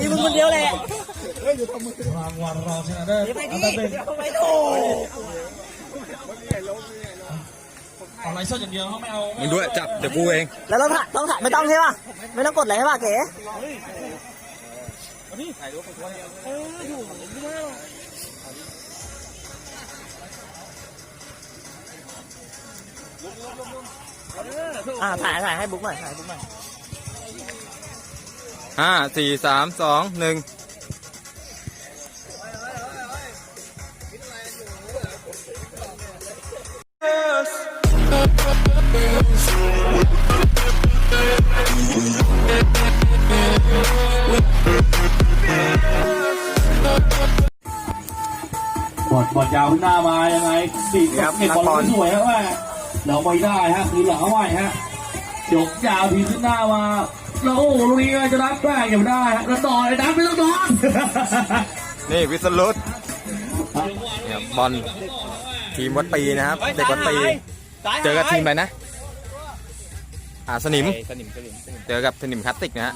มีมึงคนเดียวแหละรางวัลรองชนะเลิศไปอันดิดับหนึ่งไปโถเอาไลฟ์สดอย่างเดียวเขาไม่เอามึงด้วยจับเดี๋ยวกูเอง แล้วต้องถ่ายต้องถ่ายไม่ต้องใช่ป่ะ ไม่ต้องกดอะไรใช่ป่ะเก๋อ่าถ่ายถ่ายให้บุ๊กหน่อยถ่ายให้บุ๊กหน่อยห้าสี่สามสองหนึ่งบอดบอดยาวขึ้นหน้ามายังไงสี่เก็บบอลไม่สวยฮะแม่ เราไม่ได้ฮะคือหลังเอาไว้ฮะยกยาวทีขึ้นหน้ามาแล้วโอ้โหลูกนี้จะรับได้ยังไม่ได้ฮะแล้วต่อไอ้ดับไม่ต้องนอนนี่วิสรุตเนี่ยบอลทีมวัดปีนะครับเด็กวัดปี เจอกับทีมอะไรนะ อ่าสนิมเจอกับสนิมคลาสติกนะฮะ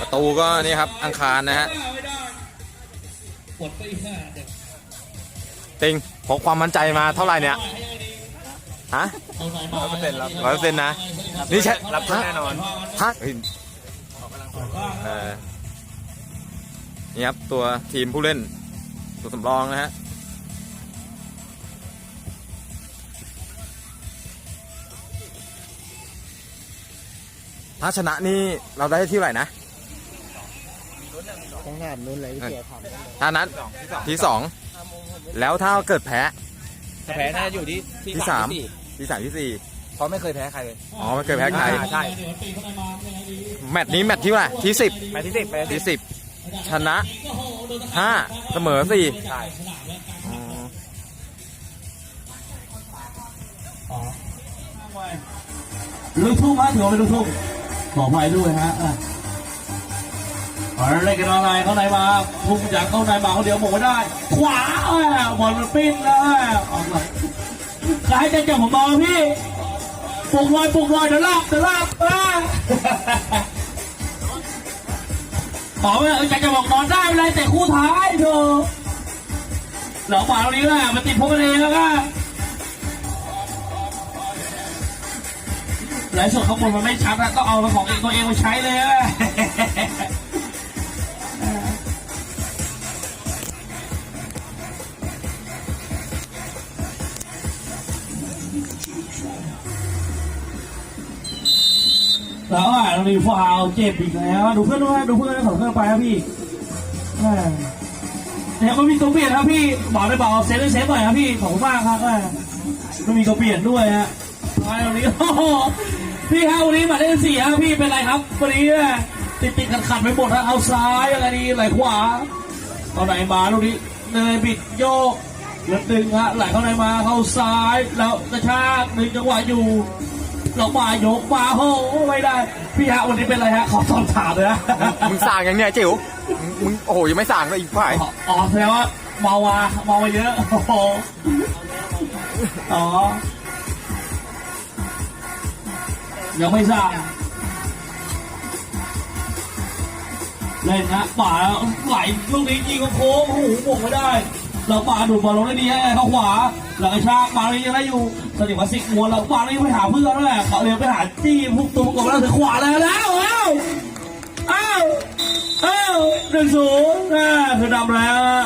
ประตูก็นี่ครับอังคารนะฮะ ติงพกความมั่นใจมาเท่าไหร่เนี่ยฮะร้อยเปอร์เซ็นต์ร้อยเปอร์เซ็นต์นะนี่ใช่รับแน่นอนฮะเฮ้ยเออนี่ครับตัวทีมผู้เล่น ตัวสำรองนะฮะถ้าชนะนี่เราได้ที่เท่าไหร่นะต้องงานนู้นเลยพี่เก๋ทำถ้านั้นที่สอง แล้วถ้าเกิดแพ้แพ้น่าจะอยู่ที่ที่สามที่สามที่สี่เพราะไม่เคยแพ้ใครเลยอ๋อไม่เคยแพ้ใครใช่แมตช์นี้แมตช์ที่เท่าไหร่ที่สิบแพ้ที่สิบแพ้ที่ที่สิบชนะห้าเสมอสี่ใช่อ๋อลูกทุ่งฮะถือว่าเป็นลูกทุ่งขออภัยด้วยฮะอะ เอาเล่นกันอะไรเข้าในมาพุ่งจากเข้าในมาคนเดียวหมงไม่ได้ ขวาอบอลมันปิ้นแล้วออกมาใครจะจับผมบอลพี่ปลุกลอยปลุกลอยเดี๋ยวลากเดี๋ยวลากอะขอไปเอออยากจะบอกนอนได้ไม่เป็นไรแต่คู่ท้ายเถอะเหล่าหมาตรงนี้แหละมันติดพวกมันเองแล้วก็ไลฟ์สดข้างบนมันไม่ชัดอะต้องเอาของเองตัวเองมาใช้เลย แล้วอะเรามีฟาวเจ็บอีกแล้วดูเพื่อนด้วยดูเพื่อนด้วยขอเพื่อนไปครับพี่แหม่เนี่ยก็มีตัวเปลี่ยนครับพี่บอกได้บอกเซฟได้เซฟหน่อยครับพี่ขอบคุณมากครับแม่ก็มีตัวเปลี่ยนด้วยฮะไปวันนี้โอ้โหพี่ครับวันนี้หมาเลขสี่ครับพี่เป็นไรครับวันนี้เนี่ยติดติดขัดขัดๆไปหมดนะเอาซ้ายอะไรดีไหลขวาตอนไหนมาลูกนี้เนยบิดโยกแล้วดึงฮะไหลเข้าในมาเข้าซ้ายแล้วกระชากดึงจังหวะอยู่ เรามายกมาโอ้โหไม่ได้ พี่ฮะวันนี้เป็นไรฮะ ขอสอบถามเลยนะมึงสั่งอย่างเนี้ยจิ๋วมึงมึงโอ้โหยังไม่สั่งเลยอีกฝ่ายอ๋ออ๋อแสดงว่าเมามาเมามาเยอะโอ้โหอ๋อยังไม่สั่งเล่นนะป่าไหลลูกนี้ยิงโค้งโอ้โหบ่งไม่ได้ เราป่าดูดบอลลงได้ดีให้เข้าขวา หลังกระชากมาเลยยังได้อยู่สนิทวัสิกมัวเราป่าเลยไปหาเพื่อนแล้วแหละเขาเรียกไปหาจี้พวกตัวประกอบแล้วถึงขวาแล้วแล้วอ้าวอ้าวอ้าวหนึ่งศูนย์นะคือนำแล้ว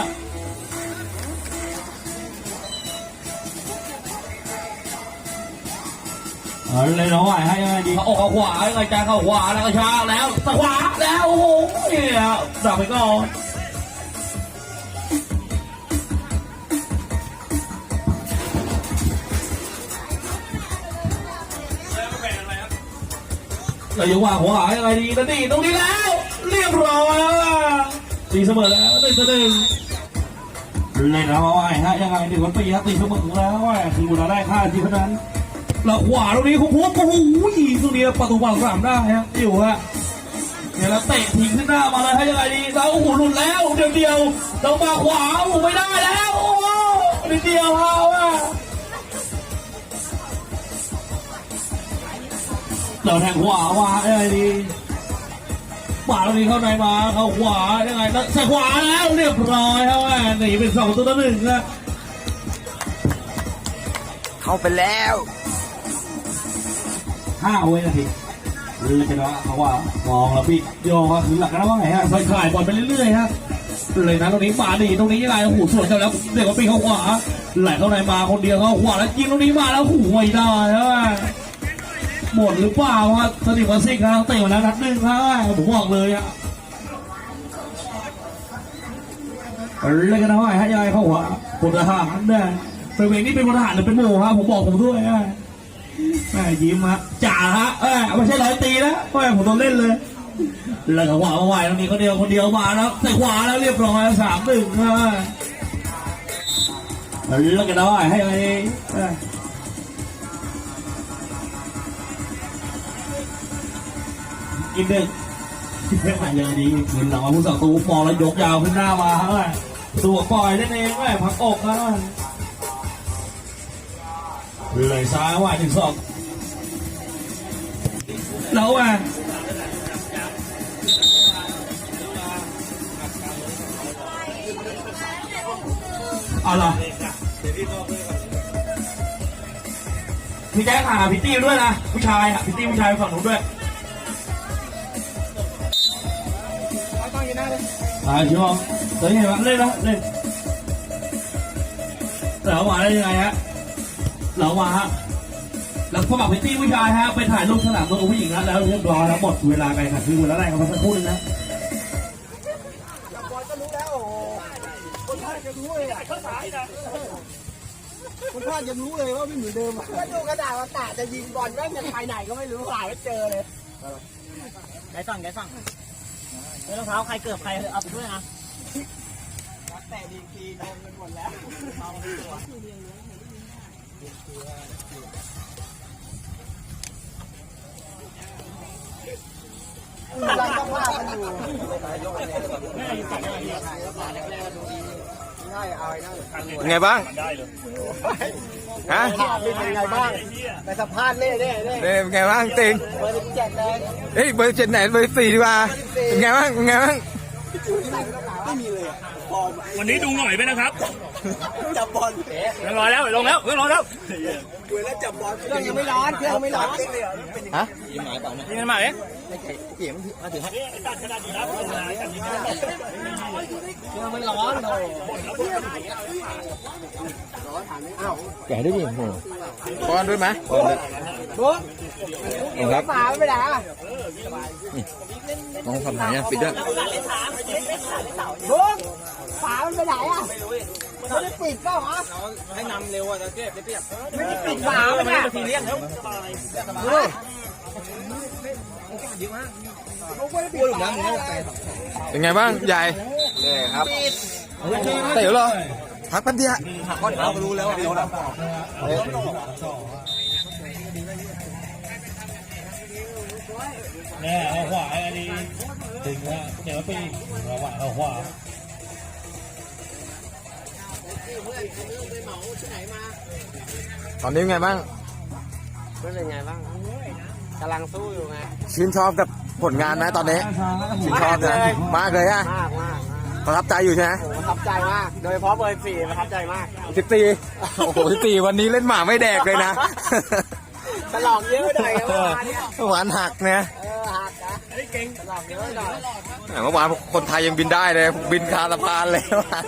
เอาเลยน้องไหวให้ยังไงดีเขาออกเขาขวายังไงจ้าเขาขวาแล้วก็ชากแล้วตะขวาแล้วโอ้โหเนี่ยสับไปก่อน เราอยู่ว่าขวายังไงดีนะนี่ตรงนี้แล้ว เรียบร้อยตีเสมอแล้วหนึ่งต่อหนึ่งเล่นแล้วว่าไงฮะยังไงดีคนปีฮะตีเสมอแล้วว่าคือบุญเราได้ค่าที่เท่านั้นเราขวาตรงนี้ของผมโอ้โหตรงนี้ประตูฝั่งสามได้ฮะอยู่ฮะเดี๋ยวเราเตะทิ้งขึ้นหน้ามาเลยให้ยังไงดีเราโอ้โหหลุดแล้วเดียวเดียวเรามาขวาโอ้ไม่ได้แล้วโอ้โหนิดเดียวฮะว่า เราแทงขวาว่ายังไงดีขวาตรงนี้เข้าในมาเข้าขวายังไงแล้วใส่ขวาแล้วเรียบร้อยครับแม่หนีเป็นสองตัวต่อหนึ่งนะเข้าไปแล้วห้าวินาทีเลยจะนะเขาว่ามองแล้วพี่โยงก็คือหลักกันแล้วว่าไงฮะค่อยๆบอลไปเรื่อยๆฮะเลยนะตรงนี้มาดีตรงนี้ยังไงโอ้โหสวนกันแล้วเด็กว่าปีเข้าขวาไหลเข้าในมาคนเดียวเข้าขวาแล้วยิงตรงนี้มาแล้วหูไม่ได้ฮะ หมดหรือเปล่าวะสนิทกับซิกครับเตะมาแล้วนัดหนึ่งครับผมบอกเลยอะเลยกันนะว่าฮะยังไงเข้าขวาพลทหารเนี่ยเป็นเวงนี่เป็นพลทหารหรือเป็นโมครับผมบอกผมด้วยฮะแม่ยิ้มฮะจ่าฮะเอ้ยไม่ใช่ร้อยตีแล้วแม่ผมต้องเล่นเลยแล้วก็ขวามาไหวตรงนี้คนเดียวคนเดียวมาแล้วใส่ขวาแล้วเรียบร้อยสามหนึ่งฮะแล้วก็ได้ให้ไรเอ้ยอี กหนึ่งที่เพชรมาอย่างดีคืนหลังมาผู้สังตูมอแล้วยกยาวขึ้นหน้ามาฮะตัวปล่อยนั่นเองแม่พักอกนะเลยซ้ายไหวถึงสองแล้วอะเอาเหรอพี่แจ๊คหาพี่ตี้ด้วยนะผู้ชายอะพี่ตี้ผู้ชายฝั่งนู้นด้วย อ่าชิวองเฮ้ยเห็นไหมเล่นแล้วเล่นแล้วมาได้ยังไงฮะแล้วมาฮะแล้วสมัครพิตตี้ผู้ชายฮะไปถ่ายรูปสนามตัวกับผู้หญิงนะแล้วเรียบร้อยแล้วหมดเวลาการแข่งขันคือเวลาแรกกันมาสักครู่นึงนะคุณพ่อยังรู้เลยว่าไม่เหมือนเดิมก็ดูกระดาษว่ากะจะยิงบอลแม่งยังไปไหนก็ไม่รู้หาไม่เจอเลยไกสั่งไกสั่ง เฮ้ยรองเท้าใครเกือบใครเอาไปด้วยนะแต่ดีกีโดนกันหมดแล้วกำลังต้องว่ากันอยู่ใช่เอาไอ้นั่นเป็นไงบ้างฮะถามเป็นยังไงบ้างไปสัมภาษณ์เล่เล่เล่เอ้ยเป็นไงบ้างติงเบอร์เจ็ดเลย เฮ้ยเบอร์เจ็ดไหนเบอร์สี่ดีกว่าเป็นไงบ้างเป็นไงบ้างไม่มีเลยอะบอลวันนี้ดูหน่อยไหมนะครับจับบอลเตะเรียบร้อยแล้วลงแล้วลงแล้วดูแล้วจับบอลเครื่องยังไม่ร้อนเครื่องไม่ร้อนฮะ ยิงกันมาเอ๊ะ เครื่องไม่ร้อนเลยแกะด้วยดิโหป้อนด้วยไหมบุ๊กครับฝาไม่ไปไหนอะน้องทำไหนอะปิดด้วยบุ๊กฝามันไปไหนอะไม่ได้ปิดเปล่าวะให้นำเร็วอะจะเก็บได้เปียบไม่ได้ปิดฝามันอะทีเรียกแล้ว เฮ้ยพูดถึงน้ำมึงเอาไปเป็นไงบ้างใหญ่เลยครับเต๋อเหรอพักแป๊บเดียวหักข้อเท้าก็รู้แล้วว่าพี่โอ๊ตอะแน่เอาขวาอันนี้ถึงแล้วเดี๋ยวปีระหว่างเอาขวาตอนนี้เป็นไงบ้างเป็นไงบ้าง กำลังสู้อยู่ไง ชื่นชอบกับผลงานไหมตอนนี้ ชื่นชอบนะมากเลยอะมากมากประทับใจอยู่ใช่ไหมผมประทับใจมาก โดยเฉพาะเบอร์สี่ประทับใจมากสิบสี่โอ้โหสิบสี่วันนี้เล่นหมาไม่แดกเลยนะฉลองเยอะหน่อยครับเมื่อวานเนี่ยหวานหักเนี่ยเออหักนะเก่งฉลองเยอะหน่อย เมื่อวานคนไทยยังบินได้เลยบินคาสะพานเลยเมื่อวาน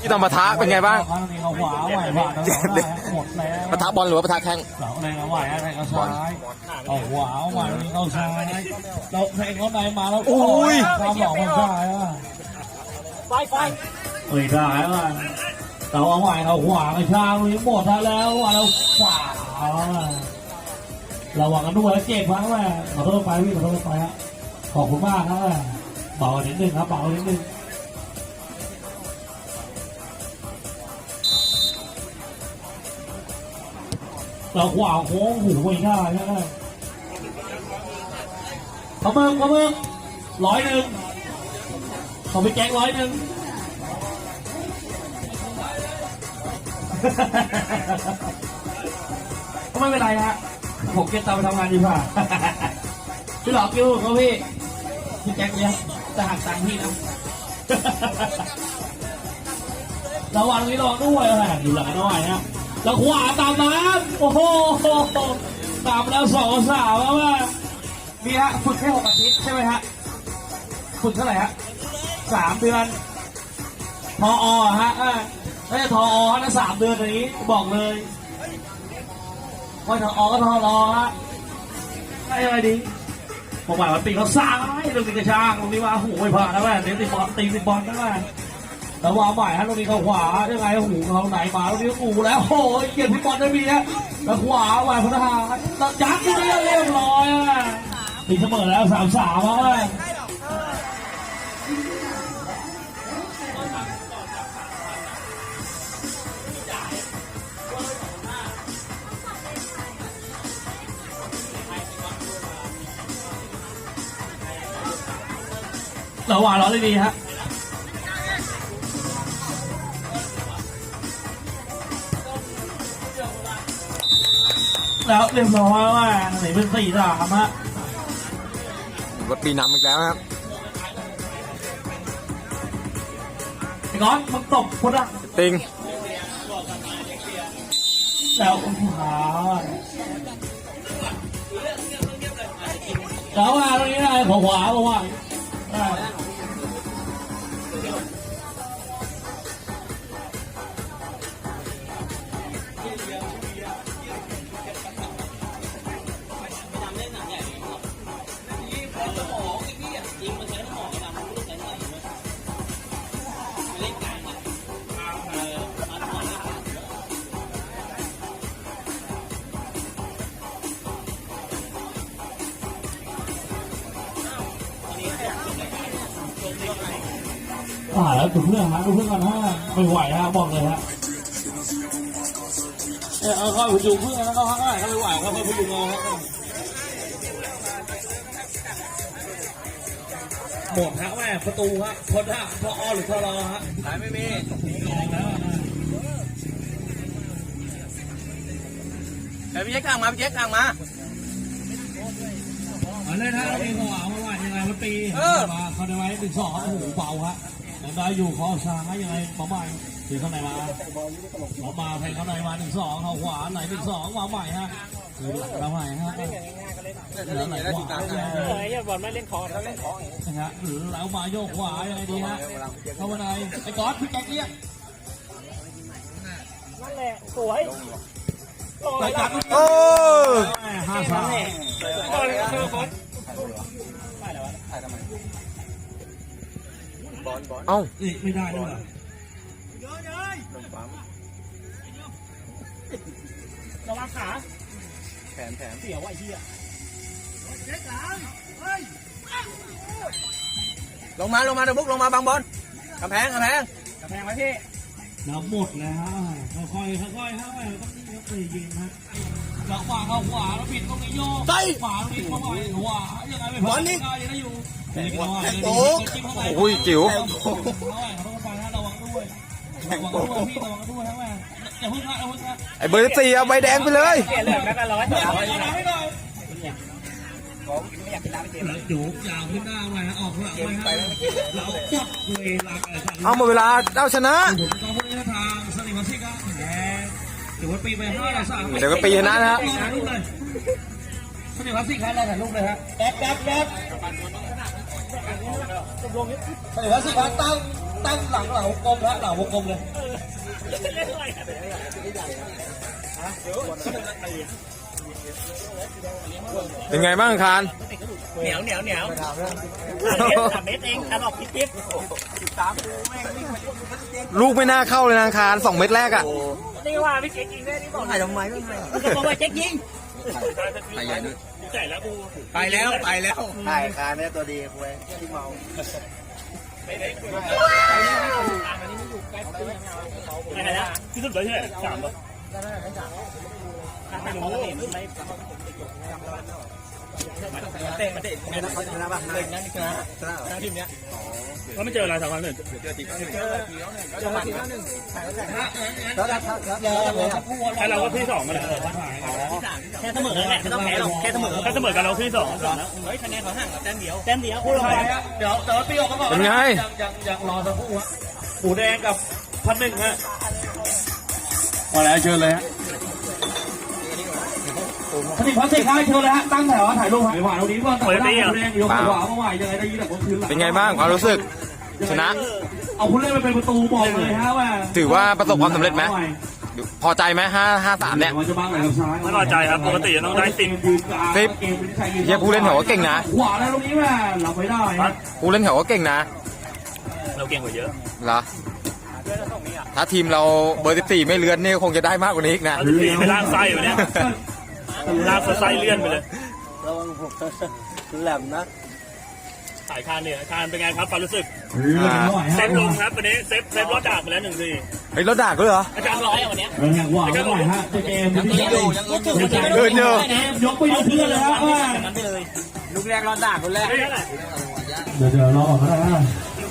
ที่ต้องมาท้าเป็นไงบ้างเอาขวาไหวผ่านหมดแล้วปะทะบอลหรือว่าปะทะแข้งสองแรงเอาไหวอะไรเอาซ้ายเอาขวาเอาไหวเอาซ้ายเราแทงเขาไหนมาแล้วความหลอกมันได้อะไฟไฟไม่ได้อะเราเอาไหวเอาขวาเอาช้างนี้หมดแล้วเราขวาระวังกันด้วยเจ็บครั้งแรกขอโทษไปพี่ขอโทษไปฮะขอบคุณมากครับเบานิดนึงครับเบานิดนึง เราขวาโค้งหูไม่ได้ใช่ไหมเขาเบิ่งเขาเบิ่งร้อยหนึ่งเขาไปแจ้งร้อยหนึ่งก็ไม่เป็นไรฮะผมเก็บตังไปทำงานดีกว่าพี่หลอกกิ้วเขาพี่พี่แจ็คเนี่ยจะหักตังค์พี่นะระวังนี้รอด้วยแหละอยู่หลังน่อยนะ แล้วขวาตามน้ำโอ้โหตามแล้วสองสาวแล้วว่านี่ฮะฝึกแค่หกอาทิตย์ใช่ไหมฮะฝึกเท่าไหร่ฮะสามเดือนทออฮะเอ้ยทออนะสามเดือนอย่างนี้บอกเลยว่าทออก็ทอรอฮะได้อะไรดีผมหมายว่าปีเขาซ้ายตรงนี้กระชางตรงนี้ว่าหูไม่ผ่านแล้วแม่เดี๋ยวติดบอลตีติดบอลนะแม่ แต่ว่าใหม่ฮะตรงนี้เขาขวายังไงหูเขาไหนมาตรงนี้อูแล้วโอ้ยเกียรติพี่บอลได้มีฮะแล้วขวาใหม่พุทธาตัดยัดที่นี่เรียบร้อยอะตีเสมอแล้วสามสามแล้วอะระหว่างรอได้ดีฮะ แล้วเรียบร้อยว่าไหนเป็นสี่สามฮะรถปีนำอีกแล้วครับไอ้ก้อนมึงตบคนละติงแล้วขวาแล้วมาตรงนี้ได้ขวาขวาบอกว่า ได้อ่าแล้วดูเพื่องนฮะดูเพื่อนกันฮะไม่ไหวฮะบอกเลยฮะเออเอาเข้าไปดูเพื่อนแล้วก็พักได้เขาไม่ไหวเขาไม่พยุงเอาฮะหมดฮะแม่ประตูฮะพอดฮะพออหรือพอรอฮะสายไม่มีออกแล้วแต่พี่เจ๊กข้างมาพี่เจ๊กข้างมาเอาเลยนะมีหัวเอามาว่ายังไงมันตีเขาได้ไว้หนึ่งสองโอ้โหเบาฮะ ได้อยู่เขาช้างยังไงประมาณถึงข้างในมาหมอมาแทงข้างในมาหนึ่งสองเขาขวาไหนหนึ่งสองวาใหม่ฮะคือหลังเราใหม่ฮะเหลือไหนขวายังไงเฮ้ยบอลไม่เล่นคอร์ดเล่นคอร์ดนะฮะหรือแล้วมาโยกขวายังไงดีฮะเข้ามาในไอ้ก๊อตพี่แจ็คเรียกนั่นแหละสวยลอยไอ้หลัก๊องตโอ้ห้าสาม บอลเคือคอร์ดเอ้านี่ไม่ได้ด้วยระวังขาแผนแผนเสียวไอ้เหี้ยลงมาลงมาเดี๋ยวบุ๊กลงมาบางบอลกำแพงกำแพงกระแพงไว้พี่น้ำหมดแล้วฮะค่อยๆค่อยๆฮะไม่ต้องยกเลยยิงฮะ แล้วขวาเข้าขวาแล้วปิดตรงนี้โยกขวาปิดเข้าไปขวายังไงไม่พอยังได้อยู่โอ้โอ้ยจิ๋วระวังด้วยระวังด้วยพี่ระวังด้วยทั้งแม่อย่าพึ่งนะอย่าพึ่งนะไอ้เบอร์สี่เอาใบแดงไปเลยเปลี่ยนเหลืองแล้วกันร้อยอย่าร้องนะนะให้หน่อยผมไม่อยากกินน้ำไม่เจ็บจุกยาวขึ้นหน้าไปฮะออกหลังไปฮะเราจับเลยหลังอะไรกันเอาหมดเวลาเอาชนะผมต้องพูดในทางสนิมาสิครับแหมถือว่าปีไปห้าต่อสามเดี๋ยวก็ปีชนะนะฮะสนิทมาสิครับเราถ่ายรูปเลยฮะแป๊บแป๊บแป๊บสนิทมาสิครับตั้งตั้งหลังหลังวงกลมแล้วหลังวงกลมเลย เป็นไงบ้างคารเหนียวเหนียวเหนียวสามเมตรเองตลอดพิทิพลูกไม่น่าเข้าเลยนะคารสองเม็ดแรกอะนี่ว่าพี่เจ๊กยิงได้นี่บอกถ่ายทำไมไม่ถ่ายจะบอกว่าเจ๊กยิงถ่ายใหญ่ด้วยใส่แล้วกูไปแล้วไปแล้วถ่ายคาเนี่ยตัวดีคุยที่เมาอะไรนะที่สุดเลยใช่ไหมสามป่ะไม่รู้ ไม่เตะมาเตะชนะเขาชนะป่ะเตะนั่นชนะชนะทีมเนี้ยเขาไม่เจออะไรสามพันหนึ่งจังหวะที่หนึ่งแล้วแล้วแล้วแล้วไอเราก็ที่สองกันเลยแค่เสมอแหละไม่ต้องแพ้หรอกแค่เสมอถ้าเสมอกันเราที่สองเฮ้ยคะแนนเขาห่างกับแต้มเดียวแต้มเดียวพูดลงไปเดี๋ยวเดี๋ยวตีออกมาก่อนเป็นไงยังยังยังรอสักครู่ฮะหมูแดงกับพันหนึ่งฮะมาแล้วเชิญเลยฮะ ผลิตพลาสติกให้เชิญเลยฮะตั้งแถวถ่ายรูปถ่ายหวานตรงนี้ก่อนแต่ว่าหมูแดงยกขวาเมื่อวานยังไงได้ยินแต่คนคืนหลังเป็นไงบ้างความรู้สึก ชนะ เอาผู้เล่นไปเป็นประตูบอกเลยฮะว่าถือว่าประสบความสำเร็จไหมพอใจไหมห้าห้าสามเนี่ยไม่พอใจครับปกติต้องได้สิบสิบเฮียผู้เล่นแถวว่าเก่งนะขวาแล้วตรงนี้แม่รับไม่ได้ผู้เล่นแถวว่าเก่งนะ เราเก่งกว่าเยอะเหรอถ้าทีมเราเบอร์14ไม่เลือนนี่คงจะได้มากกว่านี้อีกนะเอาสีไปล่างไส้ไปเนี่ย ล่างไส้เลื่อนไปเลยระวังผมแหลมนะสายคานเนี่ยคานเป็นไงครับความรู้สึกเรื่องหน่อยเซฮะฟลงครับวันนี้เซฟเซฟรอดดาบไปแล้วหนึ่งทีเฮ้ยรถด่าด้วยเหรออาจารย์ร้อยอะวันนี้เรื่องหวานหน่อยฮะเกมยังอยู่ยังพูดถึงคนที่เกินเยอะยกไปยกเพื่อนเลยฮะว่านั้นไปเลยลูกแรกเราด่าคนแรกไม่ใช่แหละเดี๋ยวเดี๋ยวรอก่อนก็ได้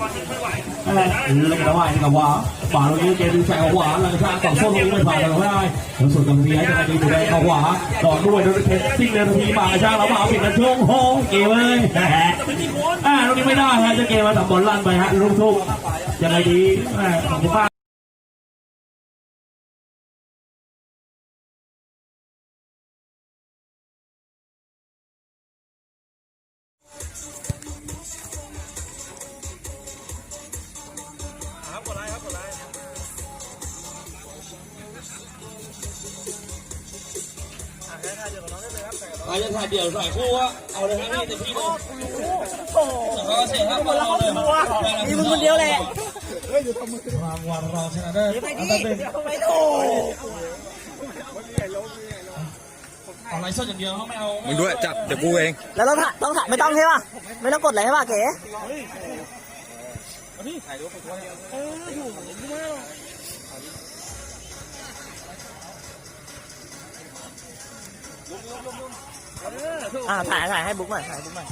นะคือควาไหวอะไรเล่นกับว่าฝ่าลงนี้เกมแฝงขวาหลังชาต่อสู้ลงไม่ผ่านเลยไม่ได้แล้วส่วนกำเพียจะไปดีดูแดงขวาต่อด้วยโดนเพชรซิ่งเลยทันทีมาชาแล้วมาปิดกันช่วงโฮงเกมเลยอ่าตรงนี้ไม่ได้ฮะจะเกมมาตับบอลลั่นไปฮะลูกทุ่งยังไงดีแม่ของคุณป้าใครจะถ่ายเดี่ยวถ่ายคู่วะเอาเลยครับพี่แต่พี่เขาเสียครับเราเลยมีมึงคนเดียวแหละรางวัลรองชนะเลิศอันดับหนึ่งไม่โตเอาไลฟ์สดอย่างเดียวเขาไม่เอามึงด้วยจับเดี๋ยวกูเอง แล้วต้องถ่ายต้องถ่ายไม่ต้องใช่ป่ะไม่ต้องกดอะไรใช่ป่ะเก๋อ่าถ่ายถ่ายให้บุ๊กหน่อยถ่ายให้บุ๊กหน่อย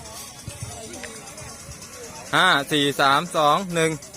ห้าสี่สามสองหนึ่งเ